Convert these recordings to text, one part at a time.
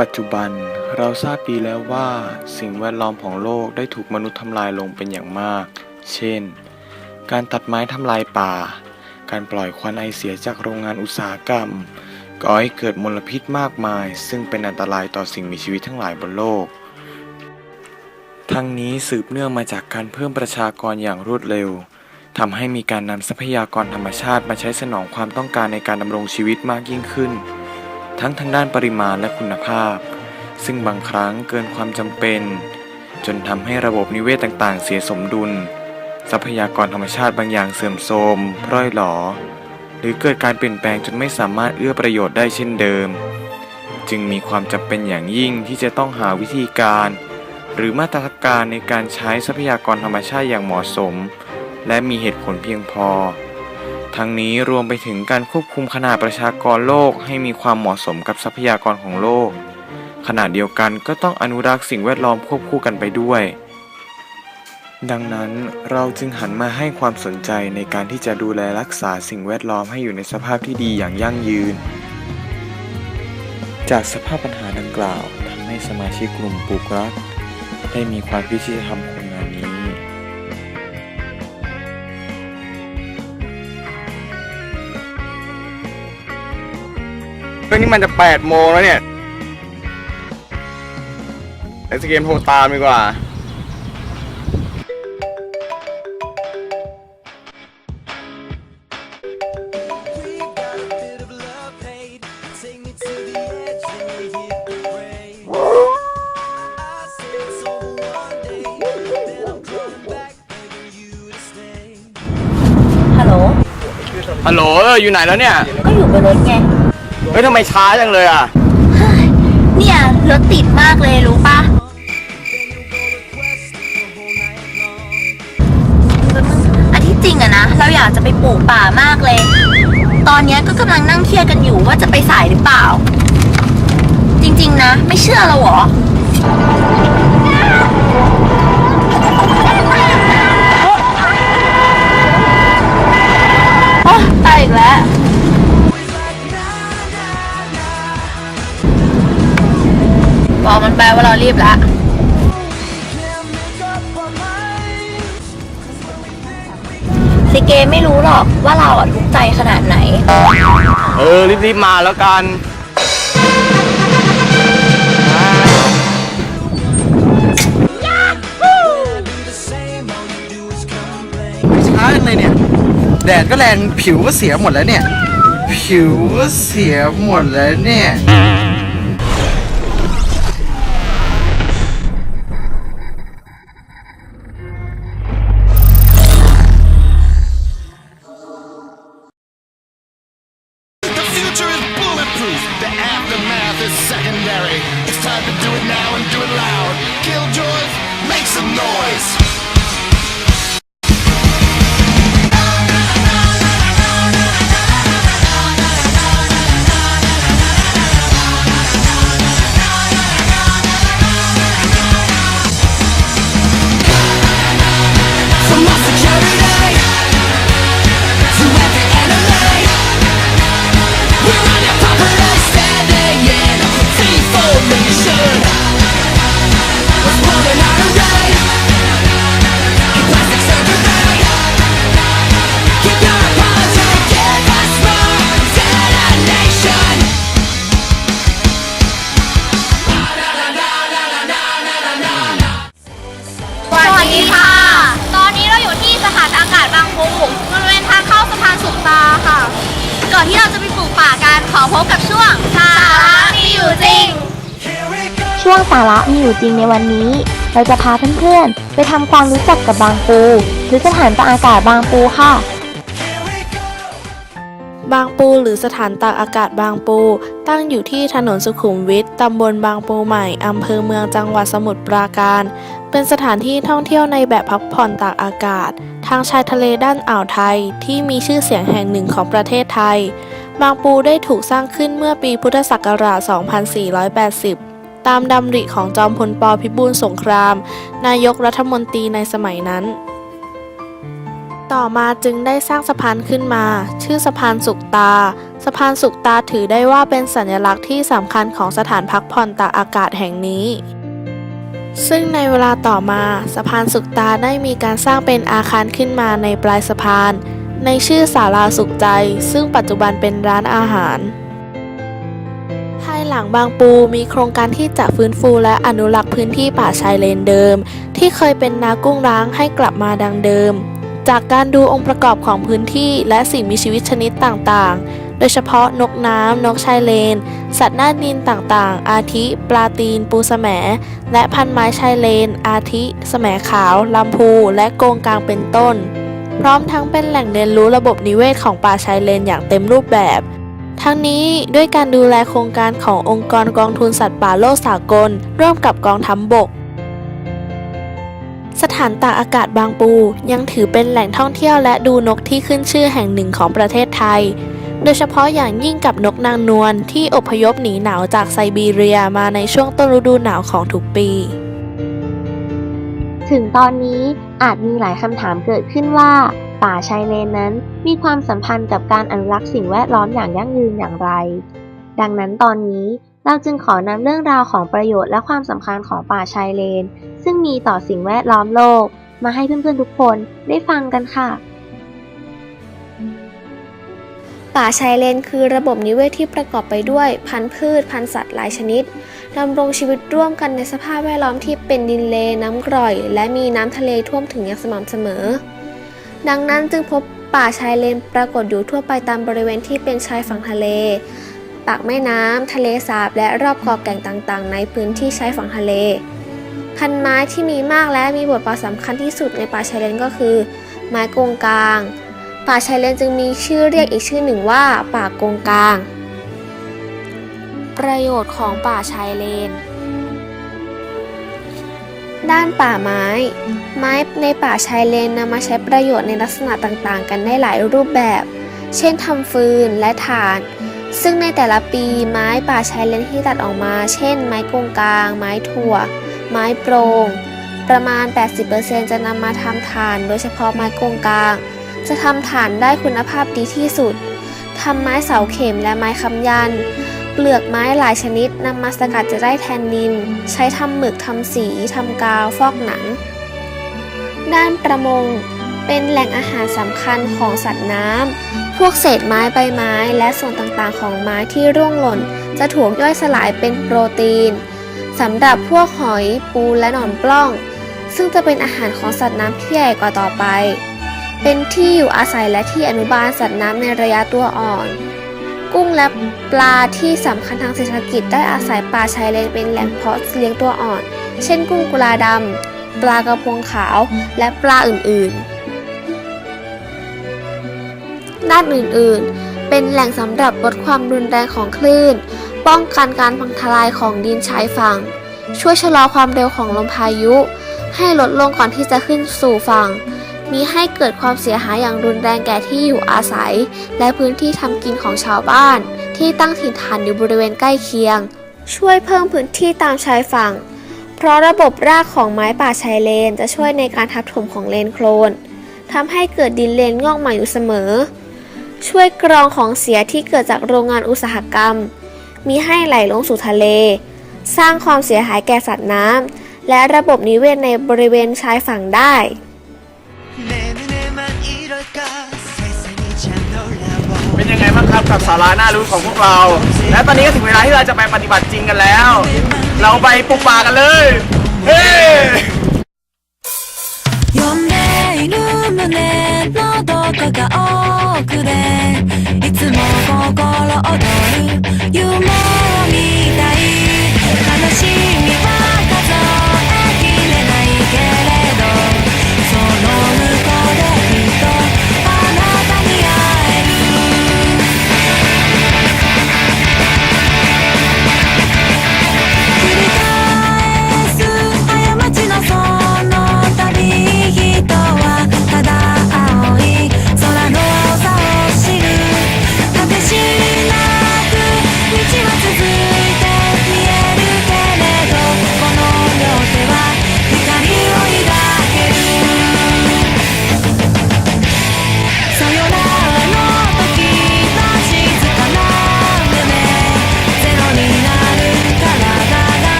ปัจจุบันเราทราบดีแล้วว่าสิ่งแวดล้อมของโลกได้ถูกมนุษย์ทำลายลงเป็นอย่างมาก เช่น การตัดไม้ทำลายป่า การปล่อยควันไอเสียจากโรงงานอุตสาหกรรมก่อให้เกิดมลพิษมากมาย ซึ่งเป็นอันตรายต่อสิ่งมีชีวิตทั้งหลายบนโลก ทั้งนี้สืบเนื่องมาจากการเพิ่มประชากรอย่างรวดเร็วทำให้มีการนำทรัพยากรธรรมชาติมาใช้สนองความต้องการในการดำรงชีวิตมากยิ่งขึ้น ทั้งทางด้านปริมาณและคุณภาพ ซึ่งบางครั้งเกินความจำเป็น จนทำให้ระบบนิเวศต่างๆ เสียสมดุล ทรัพยากรธรรมชาติบางอย่างเสื่อมโทรมพร่อยหลอ หรือเกิดการเปลี่ยนแปลงจนไม่สามารถเอื้อประโยชน์ได้เช่นเดิม จึงมีความจำเป็นอย่างยิ่งที่จะต้องหาวิธีการ หรือมาตรการในการใช้ทรัพยากรธรรมชาติอย่างเหมาะสม และมีเหตุผลเพียงพอ ทั้งนี้รวมไปถึงการควบคุมขนาดประชากรโลกให้มีความเหมาะสมกับทรัพยากรของโลก ขณะเดียวกันก็ต้องอนุรักษ์สิ่งแวดล้อมควบคู่กันไปด้วย ดังนั้นเราจึงหันมาให้ความสนใจในการที่จะดูแลรักษาสิ่งแวดล้อมให้อยู่ในสภาพที่ดีอย่างยั่งยืน จากสภาพปัญหาดังกล่าวทำให้สมาชิกกลุ่มปลูกรัก ได้มีความคิดที่จะทำครงงาน เรื่องนี้มันจะแปดโมงแล้วเนี่ยไอสเกมโทรตามดีกว่า We've got a bit of love hate. Take me to the edge and hit the brake. I said it's over one day, then I'm coming back, begging you to stay. ฮัลโหลฮัลโหลเอออยู่ไหนแล้วเนี่ย ก็อยู่บนรถไง เฮ้ยทำไมช้าจังเลยอะเนี่ยรถติดมากเลยรู้ปะอันที่จริงอะนะ เราอยากจะไปปลูกป่ามากเลย ตอนเนี้ยก็กำลังนั่งเครียดกันอยู่ว่าจะไปสายหรือเปล่า จริงๆนะ ไม่เชื่อเราเหรอ โอ๊ยไปอีกแล้ว บอกมันไปว่าเรารีบแล้วสิเกไม่รู้หรอกว่าเราอะทุกข์ใจขนาดไหน เออ รีบๆมาแล้วกัน ช้าจังเลยเนี่ย แดดก็แรงผิวก็เสียหมดแล้วเนี่ย ผิวก็เสียหมดแล้วเนี่ย งปูบริเวณทางเข้าสะพานสุขตาค่ะ ก่อนที่เราจะไปปลูกป่ากันขอพบกับช่วงสาระมีอยู่จริง ช่วงสาระมีอยู่จริงในวันนี้ เราจะพาเพื่อนๆ ไปทำความรู้จักกับบางปู หรือสถานตากอากาศบางปูค่ะ บางปูหรือสถานตากอากาศบางปู ตั้งอยู่ที่ถนนสุขุมวิท ตำบลบางปูใหม่ อำเภอเมืองจังหวัดสมุทรปราการ เป็นสถานที่ท่องเที่ยวในแบบพักผ่อนตากอากาศ ทางชายทะเลด้านอ่าวไทยที่มีชื่อเสียงแห่งหนึ่งของประเทศไทย บางปูได้ถูกสร้างขึ้นเมื่อปีพุทธศักราช 2480 ตามดำริของจอมพลปพิบูลสงคราม นายกรัฐมนตรีในสมัยนั้น ต่อมาจึงได้สร้างสะพานขึ้นมา ชื่อสะพานสุกตา สะพานสุกตาถือได้ว่าเป็นสัญลักษณ์ที่สำคัญของสถานพักผ่อนตากอากาศแห่งนี้ ซึ่งในเวลาต่อมาสะพานสุกตาได้มีการสร้างเป็นอาคารขึ้นมาในปลายสะพาน ในชื่อศาลาสุขใจ ซึ่งปัจจุบันเป็นร้านอาหาร ภายหลังบางปูมีโครงการที่จะฟื้นฟูและอนุรักษ์พื้นที่ป่าชายเลนเดิม ที่เคยเป็นนากุ้งร้างให้กลับมาดังเดิม จากการดูองค์ประกอบของพื้นที่และสิ่งมีชีวิตชนิดต่างๆ โดยเฉพาะนกน้ำ นกชายเลน สัตว์หน้าดินต่างๆ อาทิ ปลาตีน ปูแสม และพันไม้ชายเลน อาทิ แสมขาว ลำพู และโกงกลางเป็นต้น พร้อมทั้งเป็นแหล่งเรียนรู้ระบบนิเวศของป่าชายเลนอย่างเต็มรูปแบบ ทั้งนี้ด้วยการดูแลโครงการขององค์กรกองทุนสัตว์ป่าโลกสากล ร่วมกับกองทัพบบก สถานตากอากาศบางปู ยังถือเป็นแหล่งท่องเที่ยวและดูนกที่ขึ้นชื่อแห่งหนึ่งของประเทศไทย โดยเฉพาะอย่างยิ่งกับนกนางนวลที่อพยพหนีหนาวจากไซบีเรียมาในช่วงต้นฤดูหนาวของทุกปี ถึงตอนนี้อาจมีหลายคำถามเกิดขึ้นว่า ป่าชายเลนนั้นมีความสัมพันธ์กับการอนุรักษ์สิ่งแวดล้อมอย่างยั่งยืนอย่างไร ดังนั้นตอนนี้เราจึงขอนำเรื่องราวของประโยชน์และความสำคัญของป่าชายเลน ซึ่งมีต่อสิ่งแวดล้อมโลก มาให้เพื่อนๆทุกคนได้ฟังกันค่ะ ป่าชายเลนคือระบบนิเวศที่ประกอบไปด้วยพันธุ์พืช พันธุ์สัตว์หลายชนิดดำรงชีวิตร่วมกันในสภาพแวดล้อมที่เป็นดินเลน้ำกร่อย และมีน้ำทะเลท่วมถึงอย่างสม่ำเสมอ ดังนั้นจึงพบป่าชายเลนปรากฏอยู่ทั่วไปตามบริเวณที่เป็นชายฝั่งทะเลปากแม่น้ำ ทะเลสาบ และรอบเกาะแก่งต่างๆ ในพื้นที่ชายฝั่งทะเล พันไม้ที่มีมากและมีบทบาทสำคัญที่สุดในป่าชายเลนก็คือ ไม้กงกลาง ป่าชายเลนจึงมีชื่อเรียกอีกชื่อหนึ่งว่า ป่ากงกลาง ประโยชน์ของป่าชายเลน ด้านป่าไม้ ไม้ในป่าชายเลนนำมาใช้ประโยชน์ในลักษณะต่างๆ กันได้หลายรูปแบบ เช่นทำฟืนและถ่านซึ่งในแต่ละปีไม้ป่าชายเลนที่ตัดออกมา เช่น ไม้กงกลาง ไม้ถั่ว ไม้โปร่งประมาณ 80%จะนำมาทำถ่านโดยเฉพาะไม้โกงกลาง จะทำถ่านได้คุณภาพดีที่สุดทำไม้เสาเข็มและไม้ค้ำยัน เปลือกไม้หลายชนิดนำมาสกัดจะได้แทนนิน ใช้ทำหมึกทำสีทำกาวฟอกหนัง ด้านประมง เป็นแหล่งอาหารสำคัญของสัตว์น้ำ พวกเศษไม้ใบไม้และส่วนต่างๆ ของไม้ที่ร่วงหล่น จะถูกย่อยสลายเป็นโปรตีน สำหรับพวกหอยปูและหนอนปล้อง ซึ่งจะเป็นอาหารของสัตว์น้ำที่ใหญ่กว่าต่อไป เป็นที่อยู่อาศัยและที่อนุบาลสัตว์น้ำในระยะตัวอ่อน กุ้งและปลาที่สำคัญทางเศรษฐกิจได้อาศัยป่าชายเลนเป็นแหล่งเพาะเลี้ยงตัวอ่อน เช่นกุ้งกุลาดำปลากระพงขาวและปลาอื่นๆ ด้านอื่นๆ เป็นแหล่งสำหรับลดความรุนแรงของคลื่น ป้องกันการพังทลายของดินชายฝั่ง ช่วยชะลอความเร็วของลมพายุ ให้ลดลงก่อนที่จะขึ้นสู่ฝั่ง มีให้เกิดความเสียหายอย่างรุนแรงแก่ที่อยู่อาศัย และพื้นที่ทำกินของชาวบ้าน ที่ตั้งถิ่นฐานอยู่บริเวณใกล้เคียง ช่วยเพิ่มพื้นที่ตามชายฝั่ง เพราะระบบรากของไม้ป่าชายเลนจะช่วยในการทับถมของเลนโคลนทำให้เกิดดินเลนงอกใหม่อยู่เสมอ ช่วยกรองของเสียที่เกิดจากโรงงานอุตสาหกรรม มีให้ไหลลงสู่ทะเล สร้างความเสียหายแก่สัตว์น้ำและระบบนิเวศในบริเวณชายฝั่งได้เป็นยังไงบ้างครับกับสาราหน้ารู้ของพวกเรา และตอนนี้ก็ถึงเวลาที่เราจะไปปฏิบัติจริงกันแล้ว เราไปปลูกป่ากันเลย เฮ้夢いる胸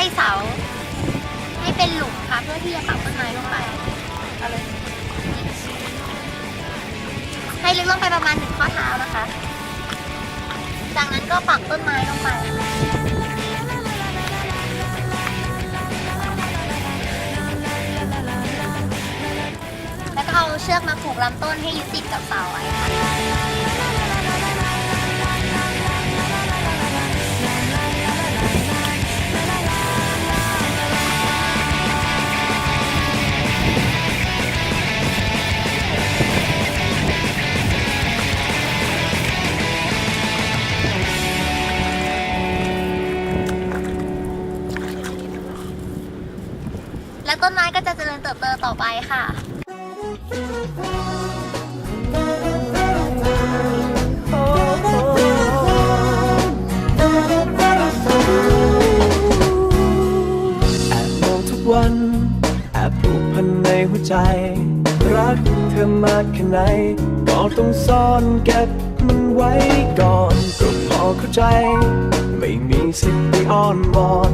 เวณใกล้เสา ให้เป็นหลุมค่ะเพื่อที่จะฝังต้นไม้ลงไปเอาเลยให้ลึกลงไปประมาณหนึ่งข้อเท้านะคะ จากนั้นก็ปักต้นไม้ลงไปแล้วก็เอาเชือกมาผูกลำต้นให้ยึดติดกับเสาไว้ค่ะ ค่ะแอบมองทุกวันแอบผูกพันในหัวใจ รักเธอมากแค่ไหน ก็ต้องซ่อนเก็บมันไว้ก่อนก็พอเข้าใจ ไม่มีสิทธิ์ไปอ้อนวอน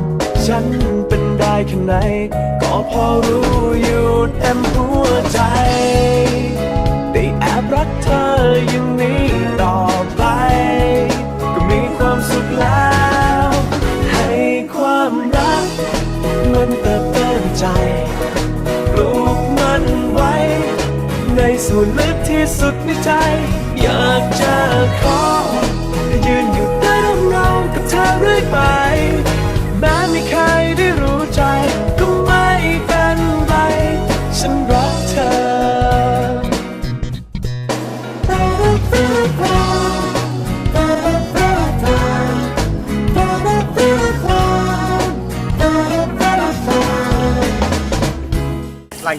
ฉันเป็น แค่ไหน ก็พอรู้อยู่เต็มหัวใจ ได้แอบรักเธออย่างนี้ต่อไป ก็มีความสุขแล้ว ให้ความรัก มันเติบโตในใจปลูกมันไว้ ในส่วนลึกที่สุดในใจ อยากจะขอยืนอยู่ใต้ร่มเงากับเธอเรื่อยไปแม้ไม่เคย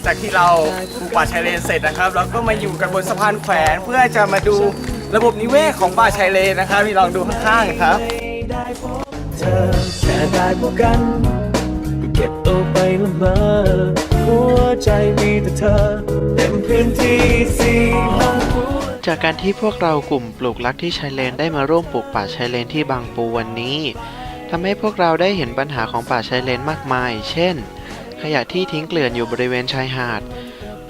จากที่เราปลูกป่าชายเลนเสร็จนะครับเราก็มาอยู่กันบนสะพานแขวนเพื่อจะมาดูระบบนิเวศของป่าชายเลนนะครับที่ลองดูข้างๆครับได้พบเธอแค่ได้พบกันก็เก็บตัวไปละเมอหัวใจมีแต่เธอเต็มพื้นที่สีห้องหัว จากการที่พวกเรากลุ่มปลูกรักที่ชายเลนได้มาร่วมปลูกป่าชายเลนที่บางปูวันนี้ทำให้พวกเราได้เห็นปัญหาของป่าชายเลนมากมาย เช่น ขยะที่ทิ้งเกลื่อนอยู่บริเวณชายหาด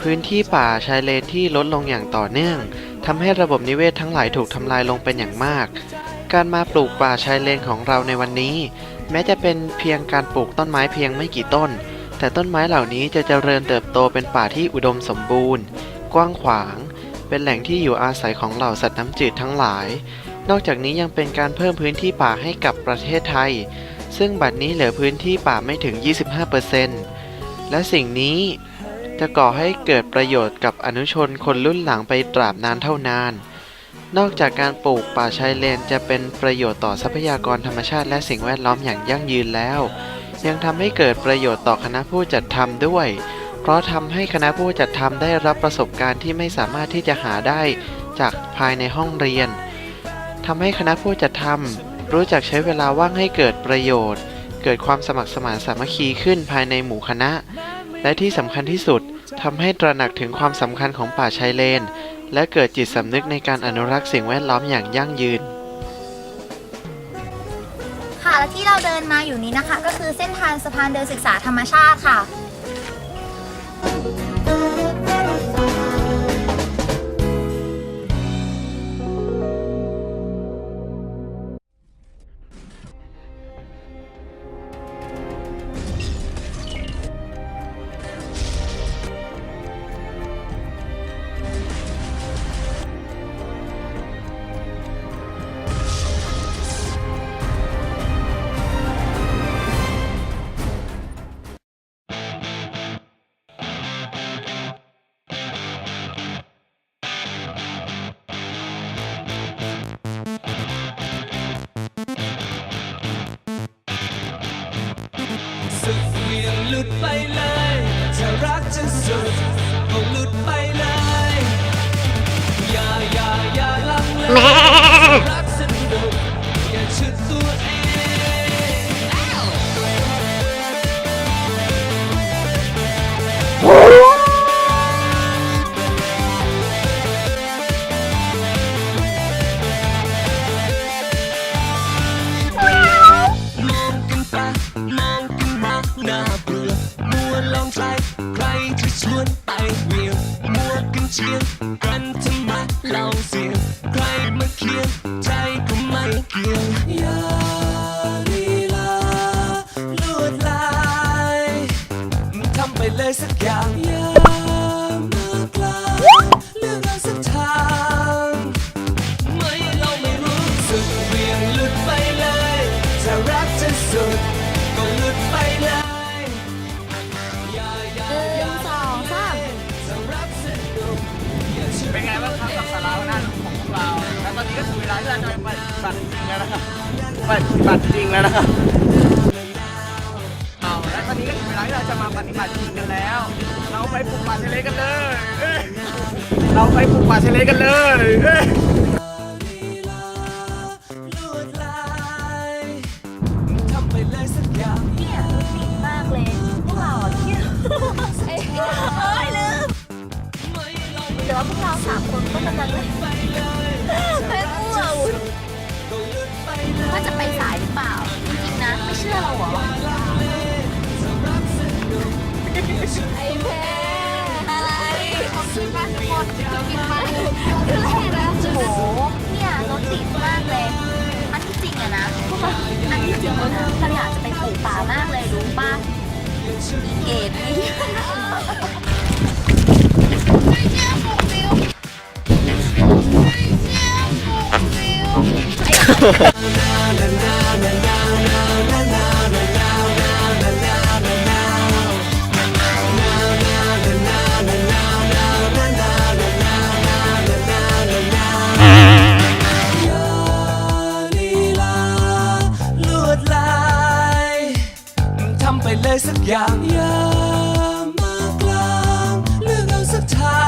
พื้นที่ป่าชายเลนที่ลดลงอย่างต่อเนื่องทำให้ระบบนิเวศทั้งหลายถูกทำลายลงเป็นอย่างมาก การมาปลูกป่าชายเลนของเราในวันนี้ แม้จะเป็นเพียงการปลูกต้นไม้เพียงไม่กี่ต้น แต่ต้นไม้เหล่านี้จะเจริญเติบโตเป็นป่าที่อุดมสมบูรณ์ กว้างขวาง เป็นแหล่งที่อยู่อาศัยของเหล่าสัตว์น้ำจืดทั้งหลาย นอกจากนี้ยังเป็นการเพิ่มพื้นที่ป่าให้กับประเทศไทย ซึ่งบัดนี้เหลือพื้นที่ป่าไม่ถึง 25% และสิ่งนี้จะก่อให้เกิดประโยชน์กับอนุชนคนรุ่นหลังไปตราบนานเท่านาน นอกจากการปลูกป่าชายเลนจะเป็นประโยชน์ต่อทรัพยากรธรรมชาติและสิ่งแวดล้อมอย่างยั่งยืนแล้ว ยังทำให้เกิดประโยชน์ต่อคณะผู้จัดทำด้วย เพราะทำให้คณะผู้จัดทำได้รับประสบการณ์ที่ไม่สามารถที่จะหาได้จากภายในห้องเรียนทำให้คณะผู้จัดทำรู้จักใช้เวลาว่างให้เกิดประโยชน์ เกิดความสมัครสมานสามัคคีขึ้นภายในหมู่คณะ และที่สำคัญที่สุดทำให้ตระหนักถึงความสำคัญของป่าชายเลน และเกิดจิตสำนึกในการอนุรักษ์สิ่งแวดล้อมอย่างยั่งยืน ค่ะและที่เราเดินมาอยู่นี้นะคะ ก็คือเส้นทางสะพานเดินศึกษาธรรมชาติค่ะ ลุดไปเลยจะรักจะสุดคงหลุดไปเลย อย่าอย่าอย่าลังเล ไปปฏิบัติจริงแล้วนะครับปฏิบัติจริงแล้วนะครับเอาและตอนนี้ก็ถึงเวลาที่เราจะมาปฏิบัติจริงกันแล้ว เราไปปลูกป่าทะเลกันเลย เราไปปลูกป่าทะเลกันเลยเอ้ยลวดลายทำไปเลยสักอย่างเนี่ยรถติดมากเลยพวกเราอะเครียดเอ้ยเอ้ยลืมเดี๋ยวพวกเราสามคนก็กำลังเลย ว่าจะไปสายหรือเปล่า จริงๆนะ ไม่เชื่อเราเหรอ ไอ้แพ้อะไรซื้อบ้านทุกคนจะกินบ้านคือแรกแล้วโอ้โหเนี่ยรถติดมากเลย อันที่จริงอะนะพวกเราอันที่จริงแล้วนะเราอยากจะไปปลูกป่ามากเลยรู้ป่ะอีเกตนี่ลี อย่างยามากลางเลือกเอาสักทา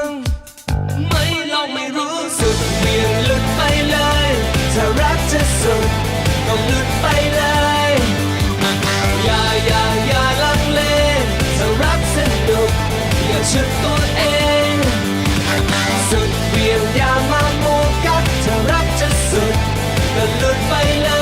ง ไม่ลองไม่รู้สึกเบี่ยงหลุดไปเลย ถ้ารักจะสุดต้องหลุดไปเลยอย่าอย่าอย่าลังเลถ้ารักสนุกอย่าชุดตัวเองสุดเบี่ยงอย่ามาโฟกัสถ้ารักจะสุดก็หลุดไปเลย